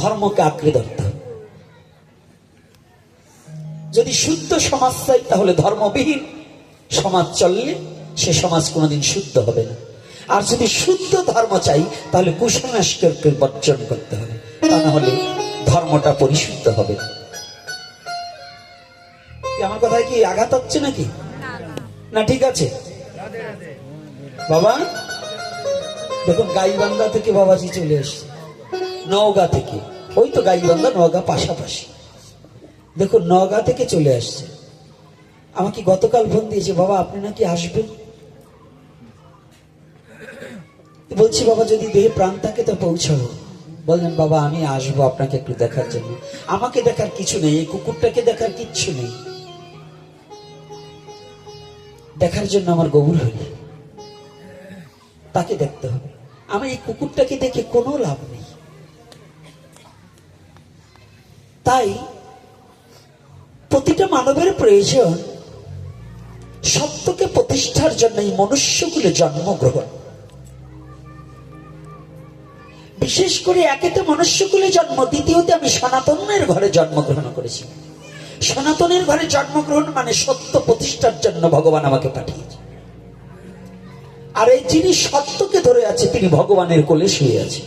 ধর্মকে আঁকড়ে ধরতে যদি শুদ্ধ সমাজ চাই, তাহলে ধর্মবিহীন সমাজ চললে সে সমাজ কোনোদিন শুদ্ধ হবে না। আর যদি শুদ্ধ ধর্ম চাই, তাহলে কুসংস্কারকে বর্জন করতে হবে। তা না হলে ধর্মটা পরিশুদ্ধ হবে। আমার কথায় কি আঘাত হচ্ছে নাকি? না, ঠিক আছে। বাবা, দেখুন গাই গাইবান্ধা থেকে বাবাজি চলে এসছে। নওগাঁ থেকে। ওই তো গাইবান্ধা নওগাঁ পাশাপাশি। দেখুন, নওগাঁ থেকে চলে আসছে। আমাকে গতকাল ফোন দিয়েছে, বাবা, আপনি নাকি আসবেন? বলছি, বাবা, যদি দেহে প্রাণ থাকে তো পৌঁছাবো। বললেন, বাবা, আমি আসব আপনাকে একটু দেখার জন্য। আমাকে দেখার কিছু নেই, এই কুকুরটাকে দেখার কিচ্ছু নেই। দেখার জন্য আমার গবুর হলি তাকে দেখতে হবে। আমি এই কুকুরটাকে দেখে কোনো লাভ নেই। তাই প্রতিটা মানবের প্রয়োজন সত্যকে প্রতিষ্ঠার জন্য এই মনুষ্যগুলো জন্মগ্রহণ। বিশেষ করে একেতে মনুষ্যকুলে জন্ম, দ্বিতীয়তে আমি সনাতনের ঘরে জন্মগ্রহণ করেছি। সনাতনের ঘরে জন্মগ্রহণ মানে সত্য প্রতিষ্ঠার জন্য ভগবান আমাকে পাঠিয়েছে। আর এই যিনি সত্যকে ধরে আছে, তিনি ভগবানের কোলে শুয়ে আছে।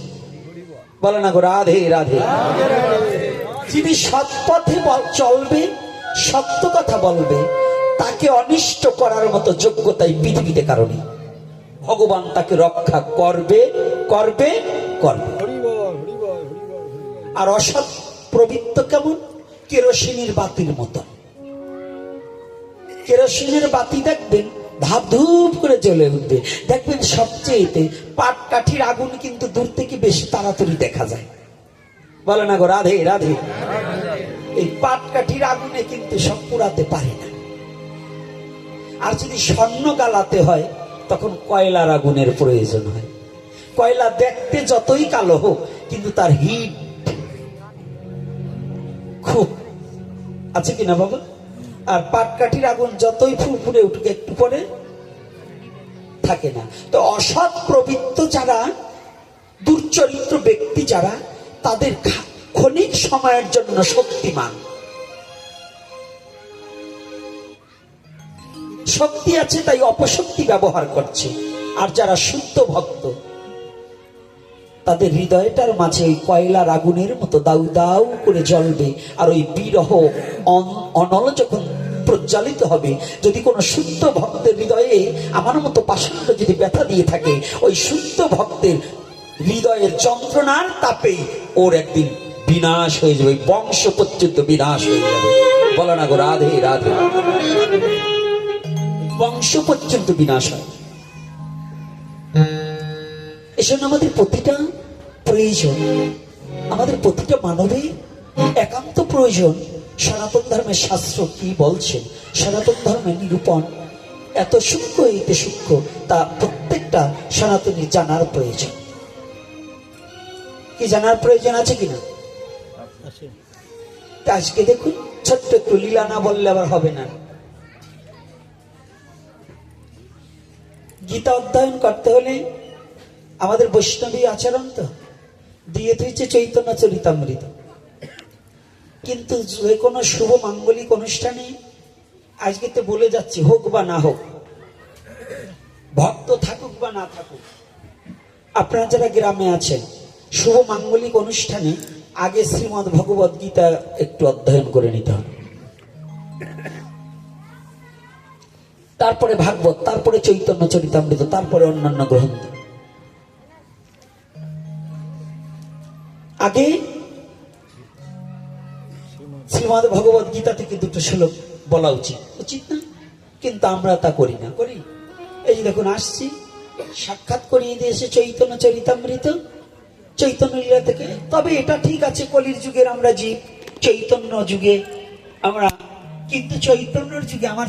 বলে না গো রাধে রাধে। যিনি সৎপথে বল- চলবে, সত্য কথা বলবে, তাকে অনিষ্ট করার মতো যোগ্যতাই পৃথিবীতে কারণে। ভগবান তাকে রক্ষা করবে করবে করবে। আর অসৎ প্রবৃত্ত কেমন? কেরোসিনের বাতির মতো কেরোসিনের বাতি দেখবেন, ধাপ ধূপ করে জ্বলে উঠবে। দেখবেন সবচেয়েতে পাট কাঠির আগুন কিন্তু দূর থেকে বেশি তাড়াতাড়ি দেখা যায়। বলে না গো, রাধে রাধে। এই পাট কাঠির আগুনে কিন্তু সব পুরাতে পারে না। আর যদি স্বর্ণ গালাতে হয়, তখন কয়লার আগুনের প্রয়োজন হয়। কয়লা দেখতে যতই কালো হোক, কিন্তু তার হিট খুব। আছে কিনা বাবা আর পাটকাঠির আগুন যতই ফুরফুরে উঠুক, একটু পরে থাকে না। তো অসৎ প্রবৃত্ত যারা, দুর্চরিত্র ব্যক্তি যারা তাদের ক্ষণিক সময়ের জন্য শক্তিমান। শক্তি আছে, তাই অপশক্তি ব্যবহার করছে। আর যারা শুদ্ধ ভক্ত, তাদের হৃদয়টার মাঝে ওই কয়লার আগুনের মতো দাউ দাউ করে জ্বলবে। আর ওই বিরহ অন- অনল যখন প্রজ্বালিত হবে, যদি কোনো শুদ্ধ ভক্তের হৃদয়ে আমার মতো পাষাণ্ড যদি ব্যথা দিয়ে থাকে, ওই শুদ্ধ ভক্তের হৃদয়ের যন্ত্রণার তাপেই ওর একদিন বিনাশ হয়ে যাবে বংশ পর্যন্ত বিনাশ হয়ে যাবে। বলো না গো, রাধে রাধে। বংশ পর্যন্ত বিনাশ হয়। এজন্য আমাদের প্রতিটা প্রয়োজন, আমাদের প্রতিটা মানবে একান্ত প্রয়োজন। সনাতন ধর্মের শাস্ত্র কি বলছে? সনাতন ধর্মের নিরূপণ এত সূক্ষ্ম এতে সূক্ষ্ম, তা প্রত্যেকটা সনাতনী জানার প্রয়োজন। কি জানার প্রয়োজন আছে কিনা? আজকে দেখুন ছোট্ট একটু লীলা না বললে আবার হবে না। গীতা অধ্যয়ন করতে হলে আমাদের বৈষ্ণবী আচরণ তো। দিয়ে দিয়েছে চৈতন্য চরিতামৃত। কিন্তু যে কোনো শুভ মাঙ্গলিক অনুষ্ঠানে আজকে তো বলে যাচ্ছি হোক বা না হোক ভক্ত থাকুক বা না থাকুক আপনারা যারা গ্রামে আছেন শুভ মাঙ্গলিক অনুষ্ঠানে আগে শ্রীমদ ভগবত গীতা একটু অধ্যয়ন করে নিতে হবে। তারপরে ভাগবত, তারপরে চৈতন্য চরিতামৃত, তারপরে অন্যান্য গ্রন্থ। আগে শ্রীমদ ভগবত গীতা থেকে দুটো শ্লোক বলা উচিত। উচিত না, কিন্তু আমরা তা করি না, করি। এই যে দেখুন, আসছি, সাক্ষাৎ করিয়ে দিয়েছে চৈতন্য চরিতামৃত চৈতন্য থেকে। তবে এটা ঠিক আছে, কলির যুগের আমরা জীব। চৈতন্য যুগে আমরা, কিন্তু চৈতন্যর যুগে আমার